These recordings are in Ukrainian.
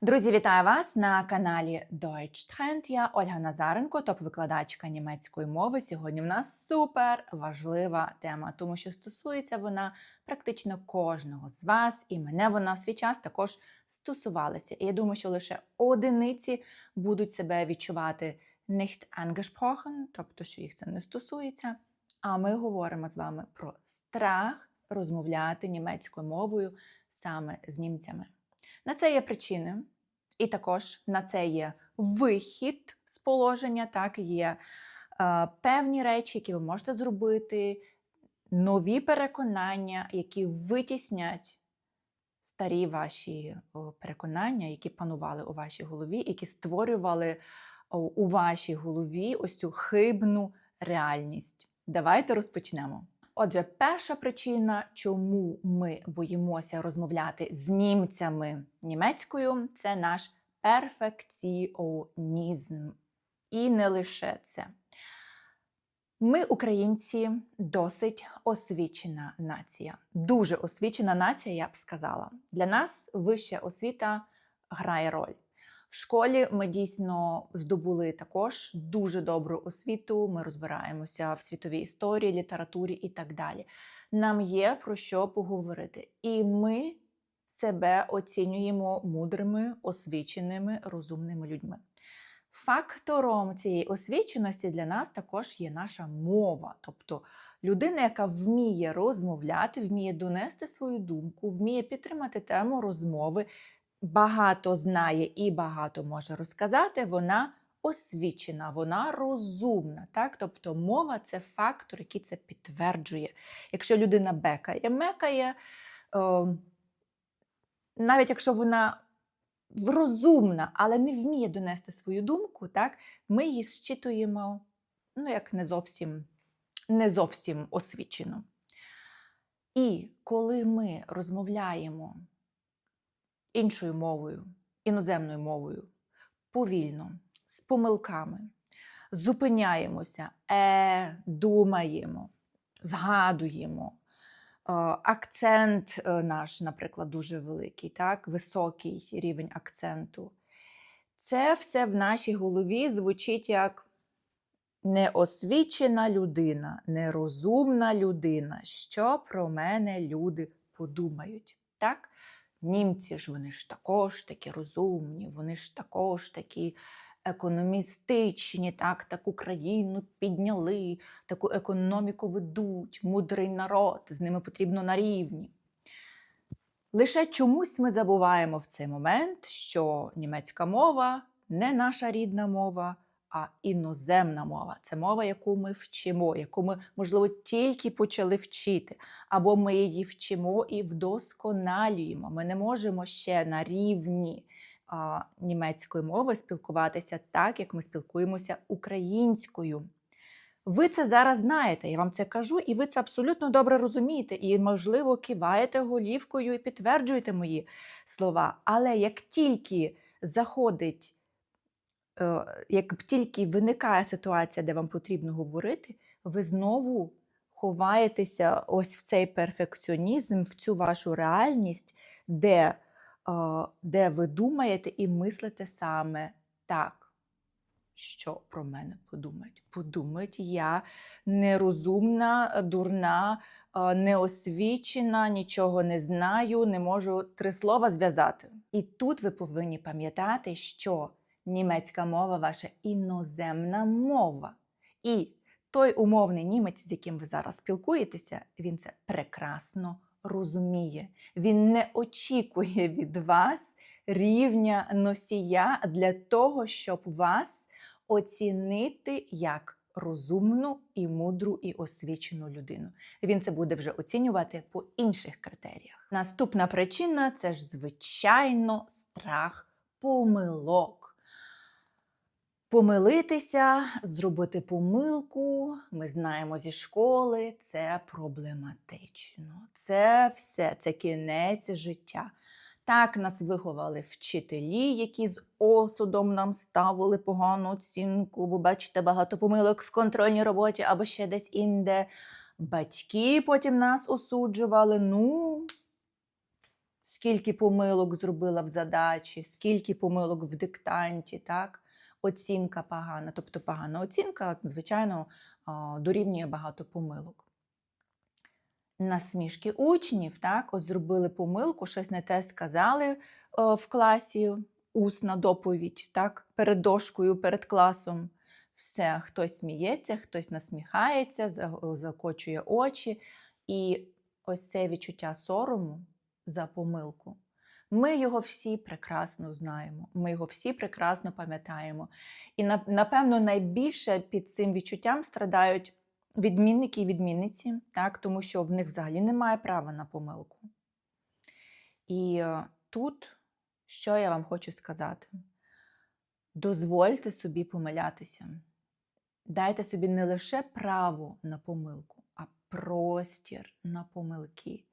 Друзі, вітаю вас на каналі Deutsch. Я Ольга Назаренко, топ-викладачка німецької мови. Сьогодні в нас супер важлива тема, тому що стосується вона практично кожного з вас, і мене вона в свій час також стосувалася. І я думаю, що лише одиниці будуть себе відчувати nicht angesprochen, тобто, що їх це не стосується. А ми говоримо з вами про страх розмовляти німецькою мовою саме з німцями. На це є причини, і також на це є вихід з положення. Так, є е, певні речі, які ви можете зробити, нові переконання, які витіснять старі ваші переконання, які панували у вашій голові, які створювали у вашій голові ось цю хибну реальність. Давайте розпочнемо. Отже, перша причина, чому ми боїмося розмовляти з німцями німецькою, це наш перфекціонізм. І не лише це. Ми, українці, досить освічена нація. Дуже освічена нація, я б сказала. Для нас вища освіта грає роль. В школі ми дійсно здобули також дуже добру освіту. Ми розбираємося в світовій історії, літературі і так далі. Нам є про що поговорити. І ми себе оцінюємо мудрими, освіченими, розумними людьми. Фактором цієї освіченості для нас також є наша мова, тобто людина, яка вміє розмовляти, вміє донести свою думку, вміє підтримати тему розмови, багато знає і багато може розказати, вона освічена, вона розумна. Так? Тобто мова це фактор, який це підтверджує. Якщо людина бекає, мекає, о, навіть якщо вона розумна, але не вміє донести свою думку, так, ми її щитуємо ну, як не зовсім, не зовсім освічено. І коли ми розмовляємо іншою мовою, іноземною мовою, повільно, з помилками, зупиняємося, е, думаємо, згадуємо. Е, Акцент е, наш, наприклад, дуже великий, так? високий рівень акценту. Це все в нашій голові звучить як неосвічена людина, нерозумна людина. Що про мене люди подумають? Так? Німці ж вони ж також такі розумні, вони ж також такі економістичні, так, таку країну підняли, таку економіку ведуть, мудрий народ, з ними потрібно на рівні. Лише чомусь ми забуваємо в цей момент, що німецька мова не наша рідна мова, а іноземна мова. Це мова, яку ми вчимо, яку ми, можливо, тільки почали вчити, або ми її вчимо і вдосконалюємо. Ми не можемо ще на рівні а, німецької мови спілкуватися так, як ми спілкуємося українською. Ви це зараз знаєте, я вам це кажу, і ви це абсолютно добре розумієте, і, можливо, киваєте голівкою і підтверджуєте мої слова. Але як тільки заходить, як тільки виникає ситуація, де вам потрібно говорити, ви знову ховаєтеся ось в цей перфекціонізм, в цю вашу реальність, де де ви думаєте і мислите саме так, що про мене подумають. Подумають, я нерозумна, дурна, неосвічена, нічого не знаю, не можу три слова зв'язати. І тут ви повинні пам'ятати, що німецька мова ваша іноземна мова. І той умовний німець, з яким ви зараз спілкуєтеся, він це прекрасно розуміє. Він не очікує від вас рівня носія для того, щоб вас оцінити як розумну і мудру і освічену людину. Він це буде вже оцінювати по інших критеріях. Наступна причина це ж, звичайно, страх помилок. Помилитися, зробити помилку, ми знаємо зі школи, це проблематично. Це все, це кінець життя. Так нас виховали вчителі, які з осудом нам ставили погану оцінку, бо бачите, багато помилок в контрольній роботі або ще десь інде. Батьки потім нас осуджували. Ну, скільки помилок зробила в задачі, скільки помилок в диктанті, так? Оцінка погана. Тобто погана оцінка, звичайно, дорівнює багато помилок. Насмішки учнів, так, от зробили помилку, щось не те сказали е, в класі, усна доповідь, так, перед дошкою, перед класом. Все, хтось сміється, хтось насміхається, закочує очі. І ось це відчуття сорому за помилку. Ми його всі прекрасно знаємо, ми його всі прекрасно пам'ятаємо. І напевно найбільше під цим відчуттям страдають відмінники і відмінниці, так, тому що в них взагалі немає права на помилку. І е, тут, що я вам хочу сказати? Дозвольте собі помилятися. Дайте собі не лише право на помилку, а простір на помилки.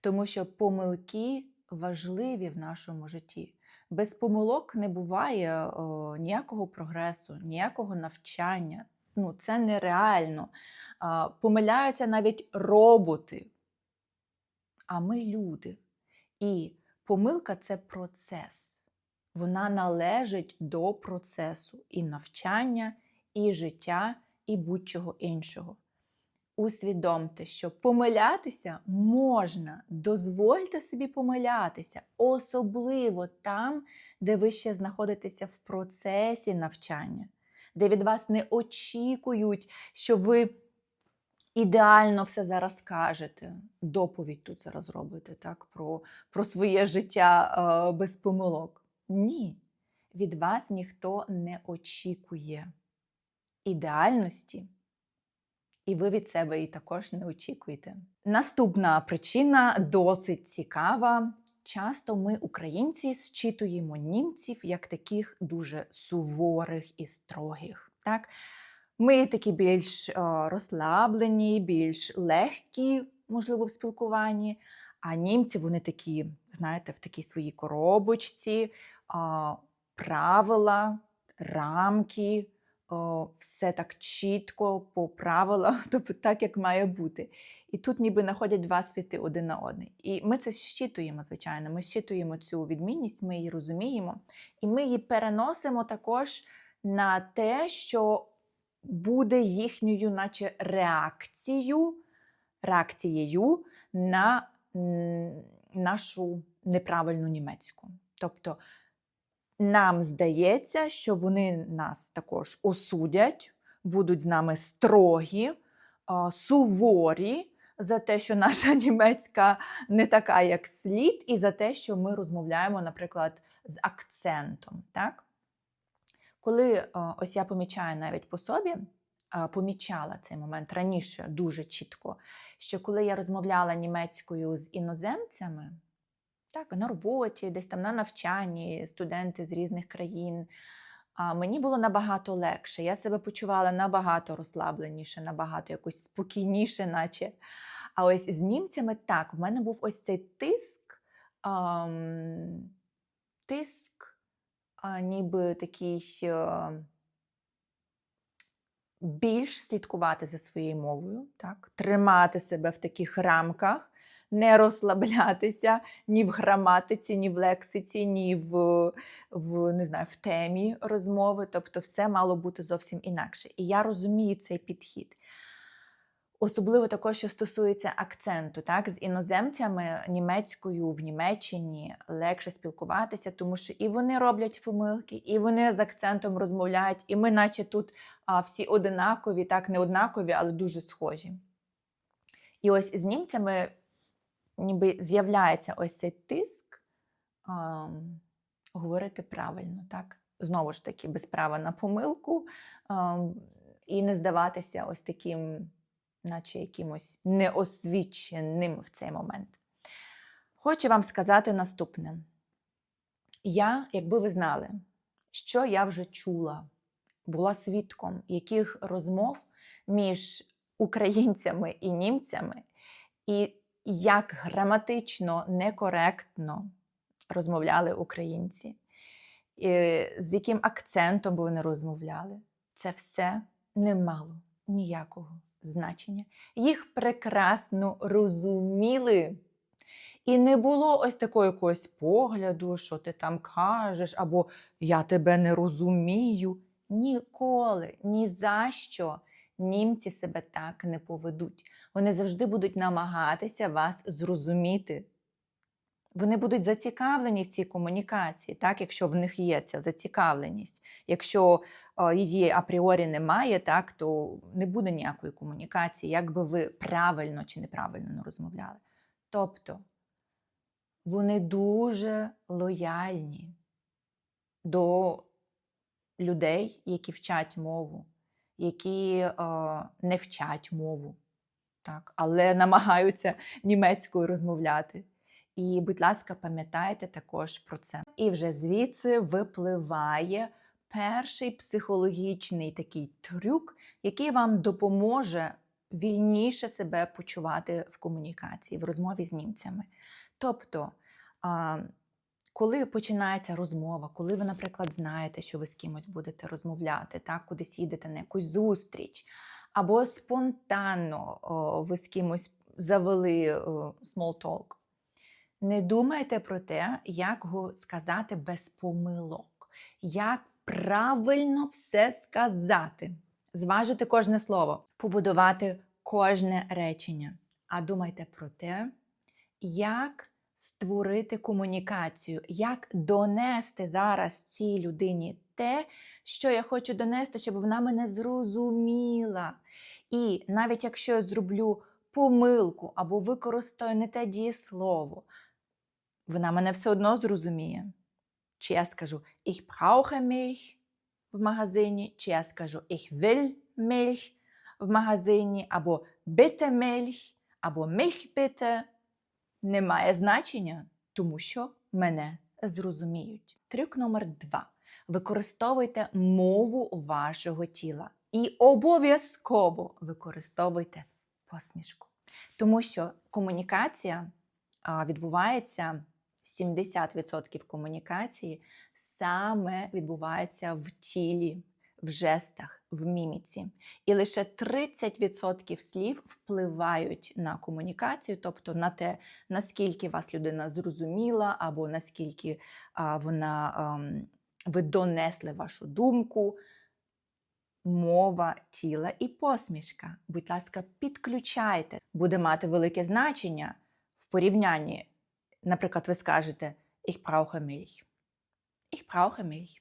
Тому що помилки важливі в нашому житті. Без помилок не буває о, ніякого прогресу, ніякого навчання. Ну, це нереально. А, помиляються навіть роботи, а ми люди. І помилка це процес. Вона належить до процесу і навчання, і життя, і будь-чого іншого. Усвідомте, що помилятися можна, дозвольте собі помилятися, особливо там, де ви ще знаходитеся в процесі навчання, де від вас не очікують, що ви ідеально все зараз скажете. Доповідь тут зараз робите так, про, про своє життя е, без помилок. Ні, від вас ніхто не очікує ідеальності, і ви від себе її також не очікуєте. Наступна причина досить цікава. Часто ми, українці, зчитуємо німців як таких дуже суворих і строгих. Так? Ми такі більш е, розслаблені, більш легкі, можливо, в спілкуванні. А німці вони такі, знаєте, в такій своїй коробочці, правила, рамки, все так чітко по правилах, тобто так, як має бути. І тут ніби знаходять два світи один на один. І ми це щитуємо, звичайно. Ми щитуємо цю відмінність, ми її розуміємо, і ми її переносимо також на те, що буде їхньою, наче реакцією, реакцією на нашу неправильну німецьку. Тобто нам здається, що вони нас також осудять, будуть з нами строгі, суворі за те, що наша німецька не така, як слід, і за те, що ми розмовляємо, наприклад, з акцентом. Так? Коли ось я помічаю навіть по собі, помічала цей момент раніше дуже чітко, що коли я розмовляла німецькою з іноземцями, так, на роботі, десь там на навчанні, студенти з різних країн. А мені було набагато легше. Я себе почувала набагато розслабленіше, набагато якось спокійніше, наче. А ось з німцями так, в мене був ось цей тиск, ам, тиск, а, ніби такий а, більш слідкувати за своєю мовою, так? тримати себе в таких рамках, не розслаблятися ні в граматиці, ні в лексиці, ні в, в, не знаю, в темі розмови. Тобто все мало бути зовсім інакше. І я розумію цей підхід. Особливо також, що стосується акценту, так з іноземцями німецькою в Німеччині легше спілкуватися, тому що і вони роблять помилки, і вони з акцентом розмовляють, і ми, наче тут а, всі одинакові, так не однакові, але дуже схожі. І ось з німцями ніби з'являється ось цей тиск а, говорити правильно, так? Знову ж таки, без права на помилку а, і не здаватися ось таким наче якимось неосвіченим в цей момент. Хочу вам сказати наступне. Я, якби ви знали, що я вже чула, була свідком яких розмов між українцями і німцями, і як граматично некоректно розмовляли українці, з яким акцентом вони розмовляли, це все не мало ніякого значення. Їх прекрасно розуміли. І не було ось такого якогось погляду, що ти там кажеш, або я тебе не розумію. Ніколи, ні за що німці себе так не поведуть. Вони завжди будуть намагатися вас зрозуміти. Вони будуть зацікавлені в цій комунікації, так, якщо в них є ця зацікавленість. Якщо е, її апріорі немає, так, то не буде ніякої комунікації, як би ви правильно чи неправильно не розмовляли. Тобто вони дуже лояльні до людей, які вчать мову, які е, не вчать мову, так, але намагаються німецькою розмовляти. І, будь ласка, пам'ятайте також про це. І вже звідси випливає перший психологічний такий трюк, який вам допоможе вільніше себе почувати в комунікації, в розмові з німцями. Тобто, коли починається розмова, коли ви, наприклад, знаєте, що ви з кимось будете розмовляти, так, кудись їдете на якусь зустріч, або спонтанно ви з кимось завели о, small talk, не думайте про те, як сказати без помилок, як правильно все сказати, зважити кожне слово, побудувати кожне речення. А думайте про те, як створити комунікацію, як донести зараз цій людині те, що я хочу донести, щоб вона мене зрозуміла. І навіть якщо я зроблю помилку або використаю не те дієслово, вона мене все одно зрозуміє. Чи я скажу Ich brauche Milch в магазині, чи я скажу Ich will Milch в магазині, або Bitte Milch, або Milch bitte. Не має значення, тому що мене зрозуміють. Трюк номер два. Використовуйте мову вашого тіла. І обов'язково використовуйте посмішку. Тому що комунікація відбувається 70% комунікації саме відбувається в тілі, в жестах, в міміці. І лише 30% слів впливають на комунікацію, тобто на те, наскільки вас людина зрозуміла, або наскільки вона а, ви донесли вашу думку. Мова тіла і посмішка. Будь ласка, підключайте, буде мати велике значення в порівнянні Наприклад, ви скажете Ich brauche Milch. Ich brauche Milch.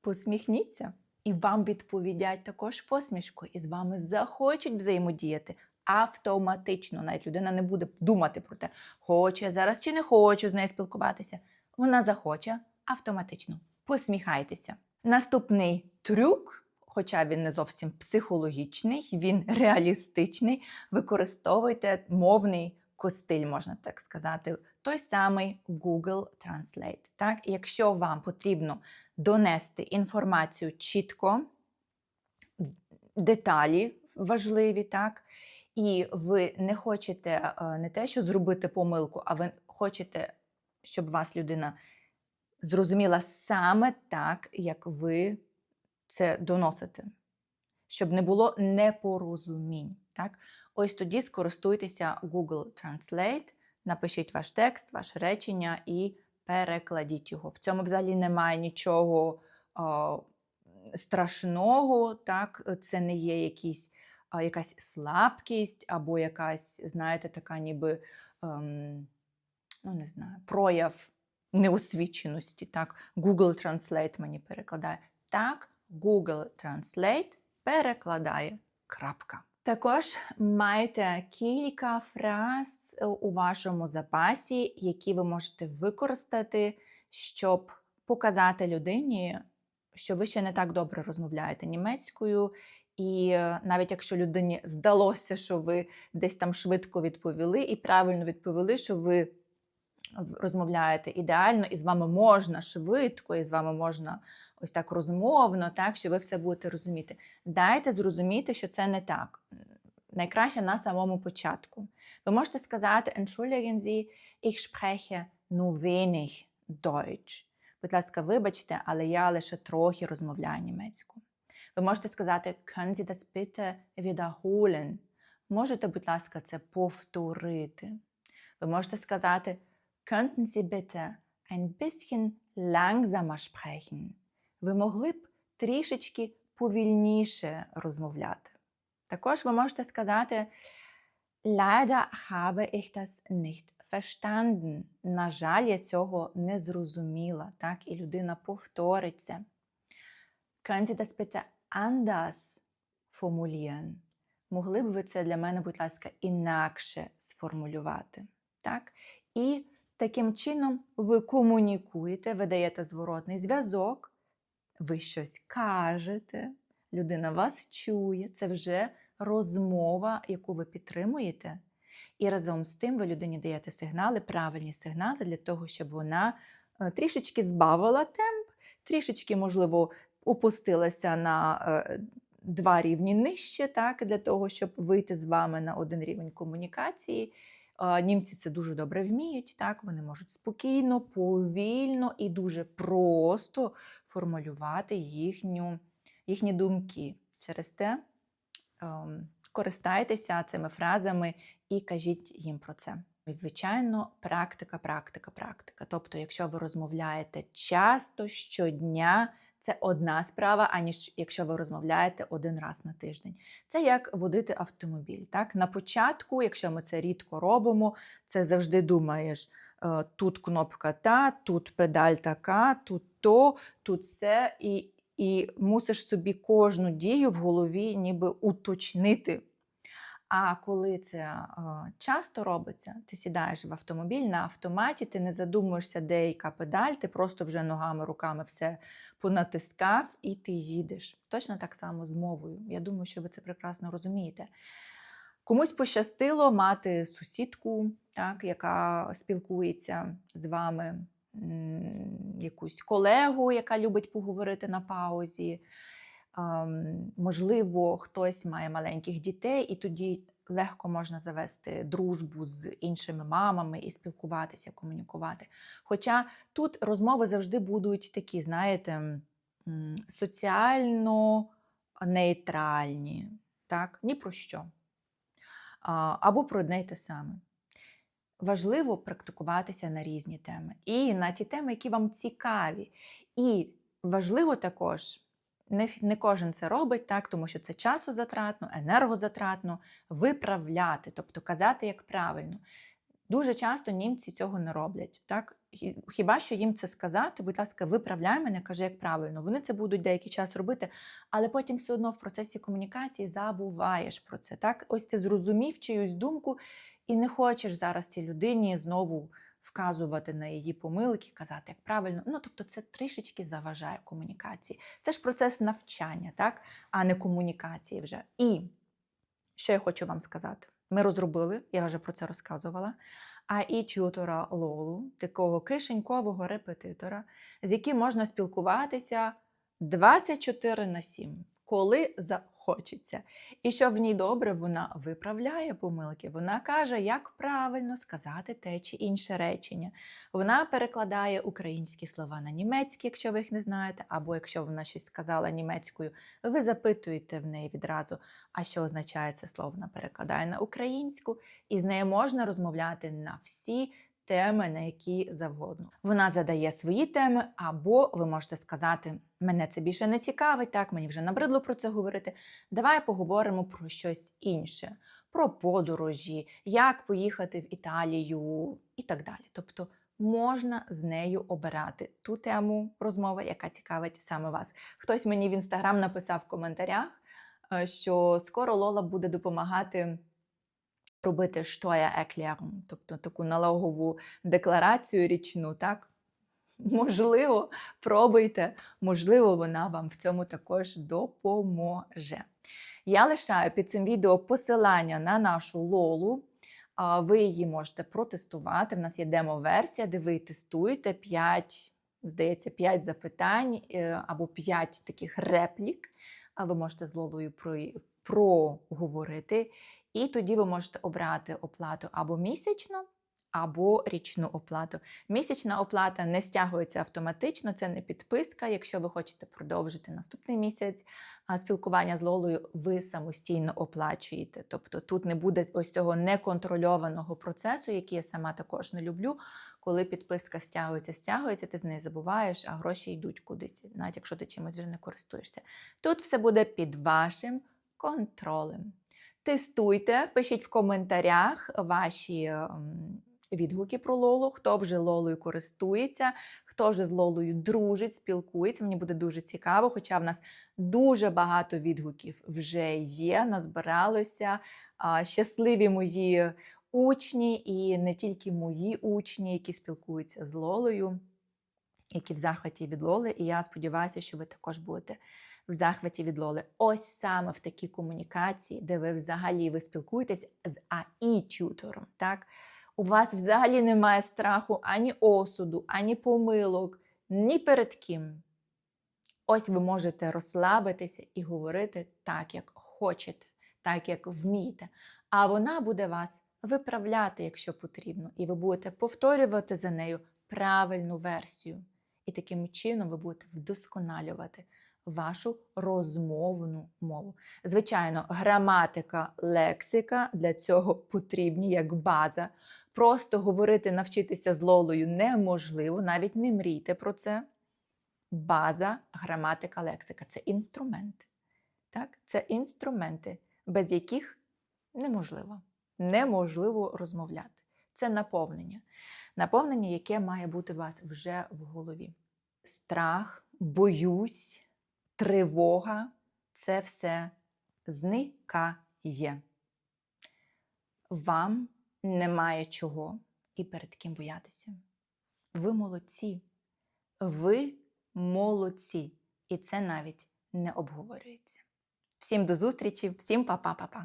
Посміхніться, і вам відповідять також посмішкою, і з вами захочуть взаємодіяти автоматично. Навіть людина не буде думати про те, хочу я зараз чи не хочу з нею спілкуватися. Вона захоче автоматично. Посміхайтеся. Наступний трюк, хоча він не зовсім психологічний, він реалістичний. Використовуйте мовний костиль, можна так сказати, той самий Google Translate. Так? Якщо вам потрібно донести інформацію чітко, деталі важливі, так? І ви не хочете не те, що зробити помилку, а ви хочете, щоб вас людина зрозуміла саме так, як ви це доносите, щоб не було непорозумінь. Так? Ось тоді скористуйтеся Google Translate, напишіть ваш текст, ваше речення і перекладіть його. В цьому взагалі немає нічого о, страшного, так? це не є якісь, якась слабкість або якась, знаєте, така ніби ем, ну, не знаю, прояв неосвіченості. Так? Google Translate мені перекладає. Так, Google Translate перекладає. Крапка. Також майте кілька фраз у вашому запасі, які ви можете використати, щоб показати людині, що ви ще не так добре розмовляєте німецькою. І е, навіть якщо людині здалося, що ви десь там швидко відповіли і правильно відповіли, що ви розмовляєте ідеально, і з вами можна швидко, і з вами можна ось так розмовно, так що ви все будете розуміти. Дайте зрозуміти, що це не так. Найкраще на самому початку. Ви можете сказати, Entschuldigen Sie, ich spreche nur wenig Deutsch. Будь ласка, вибачте, але я лише трохи розмовляю німецьку. Ви можете сказати, können Sie das bitte wiederholen? Можете, будь ласка, це повторити. Ви можете сказати Könnten Sie bitte ein bisschen langsamer sprechen? Ви могли б трішечки повільніше розмовляти. Також ви можете сказати Leider habe ich das nicht verstanden. На жаль, я цього не зрозуміла. Так, і людина повториться. Können Sie das bitte anders formulieren? Могли б ви це для мене, будь ласка, інакше сформулювати. Так? І таким чином ви комунікуєте, ви даєте зворотний зв'язок, ви щось кажете, людина вас чує, це вже розмова, яку ви підтримуєте. І разом з тим ви людині даєте сигнали, правильні сигнали для того, щоб вона е, трішечки збавила темп, трішечки, можливо, опустилася на е, два рівні нижче, так, для того, щоб вийти з вами на один рівень комунікації. Німці це дуже добре вміють, так, вони можуть спокійно, повільно і дуже просто формулювати їхню, їхні думки. Через те ем, користайтеся цими фразами і кажіть їм про це. І, звичайно, практика, практика, практика. Тобто, якщо ви розмовляєте часто щодня, це одна справа, аніж якщо ви розмовляєте один раз на тиждень. Це як водити автомобіль. Так? На початку, якщо ми це рідко робимо, це завжди думаєш. е, Тут кнопка та, тут педаль така, тут то, тут це, і, і мусиш собі кожну дію в голові ніби уточнити. А коли це часто робиться, ти сідаєш в автомобіль на автоматі, ти не задумуєшся, де яка педаль, ти просто вже ногами, руками все понатискав і ти їдеш. Точно так само з мовою. Я думаю, що ви це прекрасно розумієте. Комусь пощастило мати сусідку, так, яка спілкується з вами, якусь колегу, яка любить поговорити на паузі. Можливо, хтось має маленьких дітей, і тоді легко можна завести дружбу з іншими мамами і спілкуватися, комунікувати. Хоча тут розмови завжди будуть такі, знаєте, соціально нейтральні, так? ні про що. Або про одне й те саме. Важливо практикуватися на різні теми і на ті теми, які вам цікаві. І важливо також, не, не кожен це робить, так, тому що це часозатратно, енергозатратно, виправляти, тобто казати як правильно. Дуже часто німці цього не роблять. Так? Хіба що їм це сказати, будь ласка, виправляй мене, кажи як правильно. Вони це будуть деякий час робити, але потім все одно в процесі комунікації забуваєш про це. Так? Ось ти зрозумів чиюсь думку і не хочеш зараз цій людині знову вказувати на її помилки, казати як правильно. Ну, тобто, це трішечки заважає комунікації. Це ж процес навчання, так? а не комунікації вже. І що я хочу вам сказати? Ми розробили, я вже про це розказувала. AI тютора Лолу, такого кишенькового репетитора, з яким можна спілкуватися 24 на 7, коли захочеться. І що в ній добре, вона виправляє помилки, вона каже, як правильно сказати те чи інше речення. Вона перекладає українські слова на німецькі, якщо ви їх не знаєте, або якщо вона щось сказала німецькою, ви запитуєте в неї відразу, а що означає це слово, вона перекладає на українську, і з нею можна розмовляти на всі теми, на які завгодно. Вона задає свої теми, або ви можете сказати: мене це більше не цікавить, так мені вже набридло про це говорити. Давай поговоримо про щось інше, про подорожі, як поїхати в Італію і так далі. Тобто можна з нею обирати ту тему розмови, яка цікавить саме вас. Хтось мені в інстаграм написав в коментарях, е, що скоро Лола буде допомагати робити що я екляром, тобто таку налогову декларацію річну, так? Можливо, пробуйте, можливо, вона вам в цьому також допоможе. Я лишаю під цим відео посилання на нашу лолу. Ви її можете протестувати. В нас є демо-версія, де ви тестуєте 5, здається, 5 запитань е, або 5 таких реплік. А ви можете з Лолою про- проговорити. І тоді ви можете обрати оплату або місячно, або річну оплату. Місячна оплата не стягується автоматично, це не підписка. Якщо ви хочете продовжити наступний місяць спілкування з Лолою, ви самостійно оплачуєте. Тобто тут не буде ось цього неконтрольованого процесу, який я сама також не люблю. Коли підписка стягується, стягується, ти з неї забуваєш, а гроші йдуть кудись, навіть якщо ти чимось вже не користуєшся. Тут все буде під вашим контролем. Тестуйте, пишіть в коментарях ваші ем, відгуки про Лолу, хто вже Лолою користується, хто вже з Лолою дружить, спілкується. Мені буде дуже цікаво, хоча в нас дуже багато відгуків вже є, назбиралося. Щасливі мої учні, і не тільки мої учні, які спілкуються з Лолою, які в захваті від Лоли. І я сподіваюся, що ви також будете в захваті від Лоли. Ось саме в такій комунікації, де ви взагалі ви спілкуєтесь з АІ-тютором. Так? У вас взагалі немає страху ані осуду, ані помилок, ні перед ким. Ось ви можете розслабитися і говорити так, як хочете, так, як вмієте. А вона буде вас виправляти, якщо потрібно, і ви будете повторювати за нею правильну версію. І таким чином ви будете вдосконалювати вашу розмовну мову. Звичайно, граматика, лексика для цього потрібні як база. Просто говорити, навчитися з Лолою неможливо, навіть не мрійте про це. База, граматика, лексика це інструменти. Так? Це інструменти, без яких неможливо. Неможливо розмовляти. Це наповнення. Наповнення, яке має бути у вас вже в голові. Страх, боюсь, тривога це все зникає. Вам немає чого і перед ким боятися. Ви молодці. Ви молодці. І це навіть не обговорюється. Всім до зустрічі, всім па-па-па-па.